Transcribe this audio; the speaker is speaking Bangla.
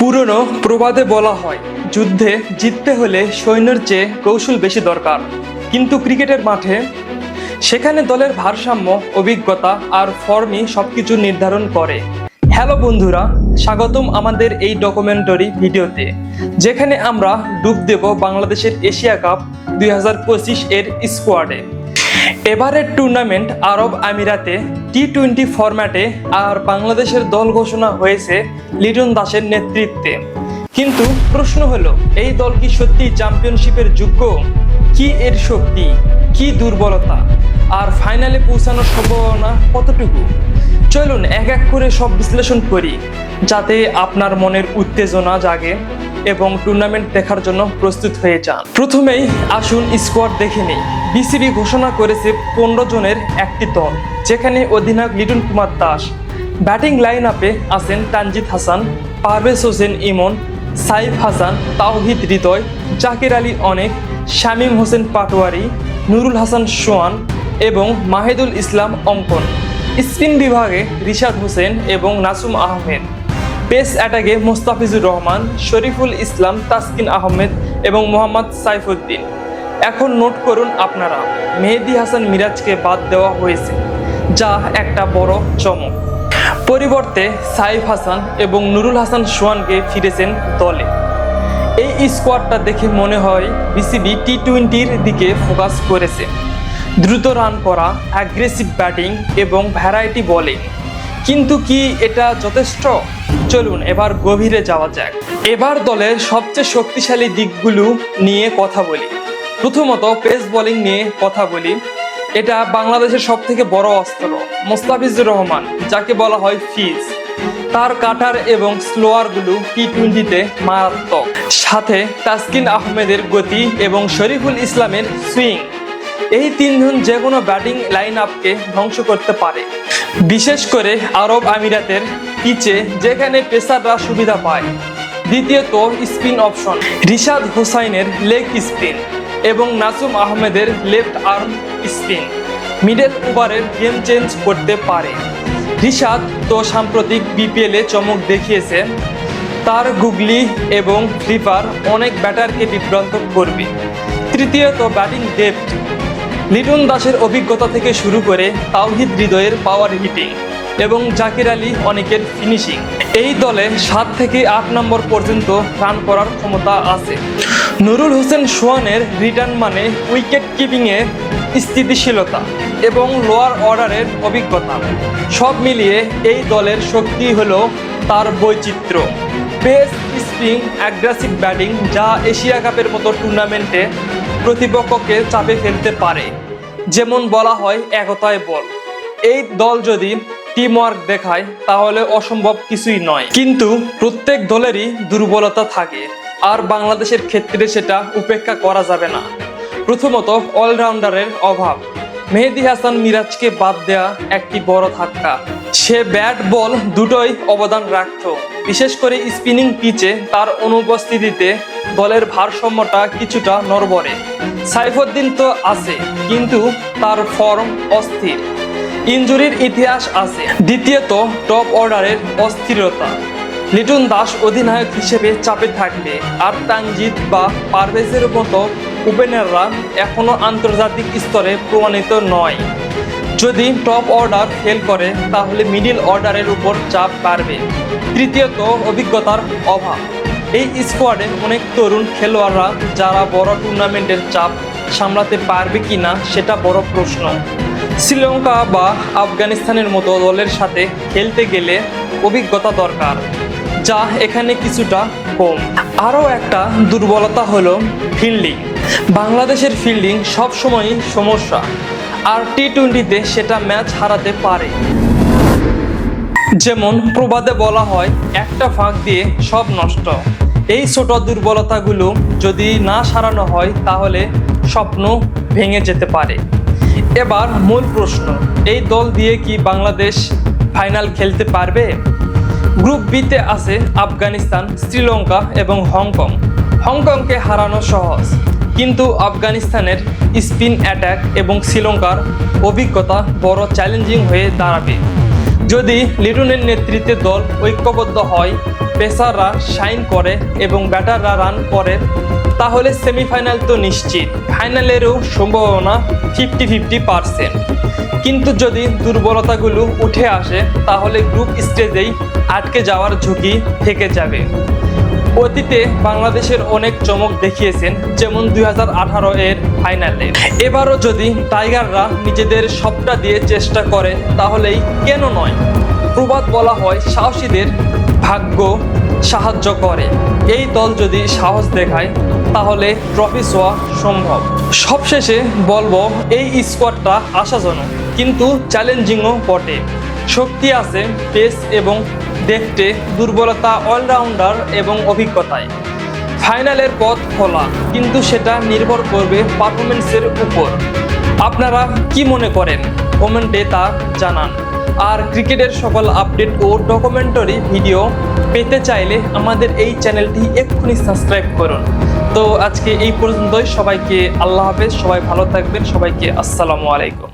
পুরনো প্রবাদে বলা হয়, যুদ্ধে জিততে হলে সৈন্যের চেয়ে কৌশল বেশি দরকার। কিন্তু ক্রিকেটের মাঠে সেখানে দলের ভারসাম্য, অভিজ্ঞতা আর ফর্মই সবকিছু নির্ধারণ করে। হ্যালো বন্ধুরা, স্বাগতম আমাদের এই ডকুমেন্টারি ভিডিওতে, যেখানে আমরা ডুব দেব বাংলাদেশের এশিয়া কাপ দুই হাজার পঁচিশ এর স্কোয়াডে। এবারের টুর্নামেন্ট আরব আমিরাতে টি টোয়েন্টি ফরম্যাটে আর বাংলাদেশের দল ঘোষণা হয়েছে লিটন দাসের নেতৃত্বে। কিন্তু প্রশ্ন হলো, এই দল কি সত্যি চ্যাম্পিয়নশিপের যোগ্য? কি এর শক্তি? কি দুর্বলতা? আর ফাইনালে পৌঁছানোর সম্ভাবনা কতটুকু? চলুন এক এক করে সব বিশ্লেষণ করি। যাতে আপনার মনের উত্তেজনা জাগে এবং টুর্নামেন্ট দেখার জন্য প্রস্তুত হয়ে যান। প্রথমেই আসুন স্কোয়াড দেখে নিই। বিসিবি ঘোষণা করেছে পনেরো জনের একটি দল, যেখানে অধিনায়ক লিটন কুমার দাস ব্যাটিং লাইন আপে আছেন তানজিদ হাসান, পারভেজ হোসেন ইমন, সাইফ হাসান, তাওহিদ হৃদয়, জাকির আলী অনেক, শামীম হোসেন পাটোয়ারি, নুরুল হাসান সোয়ান এবং মাহিদুল ইসলাম অঙ্কন। স্পিন বিভাগে রিশাদ হোসেন এবং নাসুম আহমেদ। পেস অ্যাটাকে মোস্তাফিজুর রহমান, শরীফুল ইসলাম, তাসকিন আহমেদ এবং মোহাম্মদ সাইফুদ্দিন। এখন নোট করুন আপনারা, মেহেদি হাসান মিরাজকে বাদ দেওয়া হয়েছে, যা একটা বড় চমক। পরিবর্তে সাইফ হাসান এবং নুরুল হাসান সোয়ানকে ফিরেছেন দলে। এই স্কোয়াডটা দেখে মনে হয় বিসিবি টি টোয়েন্টির দিকে ফোকাস করেছে। দ্রুত রান করা অ্যাগ্রেসিভ ব্যাটিং এবং ভ্যারাইটি বোলিং কিন্তু কি এটা যথেষ্ট? চলুন, এবার গভীরে যাওয়া যাক। এবার দলের সবচেয়ে শক্তিশালী দিকগুলো নিয়ে কথা বলি। প্রথমত পেস বোলিং নিয়ে কথা বলি। এটা বাংলাদেশের সব থেকে বড় অস্ত্র, মোস্তাফিজুর রহমান, যাকে বলা হয় ফিজ। তার কাটার এবং স্লোয়ারগুলো টি টোয়েন্টিতে মারাত্মক। সাথে তাসকিন আহমেদের গতি এবং শরীফুল ইসলামের সুইং। এই তিনজন যে কোনো ব্যাটিং লাইন আপকে ধ্বংস করতে পারে। বিশেষ করে আরব আমিরাতের পিচে, যেখানে পেসাররা সুবিধা পায়। দ্বিতীয়ত, স্পিন অপশন। রিশাদ হুসাইনের লেগ স্পিন এবং নাসুম আহমেদের লেফট আর্ম স্পিন মিডল ওভারের গেম চেঞ্জ করতে পারে। রিশাদ তো সাম্প্রতিক বিপিএলে চমক দেখিয়েছে। তার গুগলি এবং ফ্লিপার অনেক ব্যাটারকে বিভ্রান্ত করবে। তৃতীয়ত ব্যাটিং ডেপথ লিটন দাসের অভিজ্ঞতা থেকে শুরু করে তাওহিদ হৃদয়ের পাওয়ার হিটিং এবং জাকির আলী অনেকের ফিনিশিং এই দলে সাত থেকে আট নম্বর পর্যন্ত রান করার ক্ষমতা আছে। নুরুল হোসেন সোয়ানের রিটার্ন মানে উইকেট কিপিংয়ে স্থিতিশীলতা এবং লোয়ার অর্ডারের অভিজ্ঞতা। সব মিলিয়ে এই দলের শক্তি হলো তার বৈচিত্র্য। পেস স্পিন অ্যাগ্রেসিভ ব্যাটিং যা এশিয়া কাপের মতো টুর্নামেন্টে প্রতিপক্ষকে চাপে ফেলতে পারে। যেমন বলা হয়, একতায় বল। এই দল যদি টিম ওয়ার্ক দেখায়, তাহলে অসম্ভব কিছুই নয়। কিন্তু প্রত্যেক দলেরই দুর্বলতা থাকে, আর বাংলাদেশের ক্ষেত্রে সেটা উপেক্ষা করা যাবে না। প্রথমত অলরাউন্ডারের অভাব। মেহেদি হাসান মিরাজকে বাদ দেওয়া একটি বড় ধাক্কা। সে ব্যাট, বল দুটোই অবদান রাখত। বিশেষ করে স্পিনিং পিচে তার অনুপস্থিতিতে দলের ভারসাম্যটা কিছুটা নড়বড়ে। সাইফুদ্দিন তো আছে, কিন্তু তার ফর্ম অস্থির। ইনজুরির ইতিহাস আছে। দ্বিতীয়ত, টপ অর্ডারের অস্থিরতা। লিটন দাস অধিনায়ক হিসেবে চাপে থাকবে আর তানজিদ বা পারভেজের মতো ওপেনাররা এখনও আন্তর্জাতিক স্তরে প্রমাণিত নয়। যদি টপ অর্ডার ফেল করে, তাহলে মিডিল অর্ডারের উপর চাপ বাড়বে। তৃতীয়ত, অভিজ্ঞতার অভাব। এই স্কোয়াডে অনেক তরুণ খেলোয়াড়রা যারা বড় টুর্নামেন্টের চাপ সামলাতে পারবে কিনা সেটা বড় প্রশ্ন। শ্রীলঙ্কা বা আফগানিস্তানের মতো দলের সাথে খেলতে গেলে অভিজ্ঞতা দরকার, যা এখানে কিছুটা কম। আরও একটা দুর্বলতা হলো ফিল্ডিং বাংলাদেশের ফিল্ডিং সবসময়ই সমস্যা, আর টি টোয়েন্টিতে সেটা ম্যাচ হারাতে পারে। যেমন প্রবাদে বলা হয়, একটা ফাঁক দিয়ে সব নষ্ট। এই ছোট দুর্বলতাগুলো যদি না সারানো হয়, তাহলে স্বপ্ন ভেঙে যেতে পারে। এবার মূল প্রশ্ন, এই দল দিয়ে কি বাংলাদেশ ফাইনাল খেলতে পারবে? গ্রুপ বিতে আছে আফগানিস্তান, শ্রীলঙ্কা এবং হংকং। হংকংকে হারানো সহজ, কিন্তু আফগানিস্তানের স্পিন অ্যাটাক এবং শ্রীলঙ্কার অভিজ্ঞতা বড় চ্যালেঞ্জিং হয়ে দাঁড়াবে। যদি লিটনের নেতৃত্বে দল ঐক্যবদ্ধ হয়, পেসাররা সাইন করে এবং ব্যাটাররা রান করে, তাহলে সেমিফাইনাল তো নিশ্চিত। ফাইনালেরও সম্ভাবনা ফিফটি ফিফটি পারসেন্ট। কিন্তু যদি দুর্বলতাগুলো উঠে আসে, তাহলে গ্রুপ স্টেজেই আটকে যাওয়ার ঝুঁকি থেকে যাবে। অতীতে বাংলাদেশের অনেক চমক দেখিয়েছেন, যেমন দু হাজার আঠারো এর ফাইনালে। এবারও যদি টাইগাররা নিজেদের সবটা দিয়ে চেষ্টা করে, তাহলেই কেন নয়? প্রবাদ বলা হয় সাহসীদের ভাগ্য সাহায্য করে। এই দল যদি সাহস দেখায়, তাহলে ট্রফি ছোঁয়া সম্ভব। সবশেষে বলব, এই স্কোয়াডটা আশাজনক, কিন্তু চ্যালেঞ্জিংও বটে। শক্তি আছে, পেস এবং দেখতে দুর্বলতা অলরাউন্ডার এবং অভিজ্ঞতায়। ফাইনালের পথ খোলা, কিন্তু সেটা নির্ভর করবে পারফরমেন্সের উপর। আপনারা কি মনে করেন? কমেন্টে তা জানান। আর ক্রিকেটের সকল আপডেট ও ডকুমেন্টারি ভিডিও পেতে চাইলে আমাদের এই চ্যানেলটি এক্ষুনি সাবস্ক্রাইব করুন। তো আজকে এই পর্যন্তই। সবাইকে আল্লাহ হাফেজ। সবাই ভালো থাকবেন। সবাইকে আসসালামু আলাইকুম।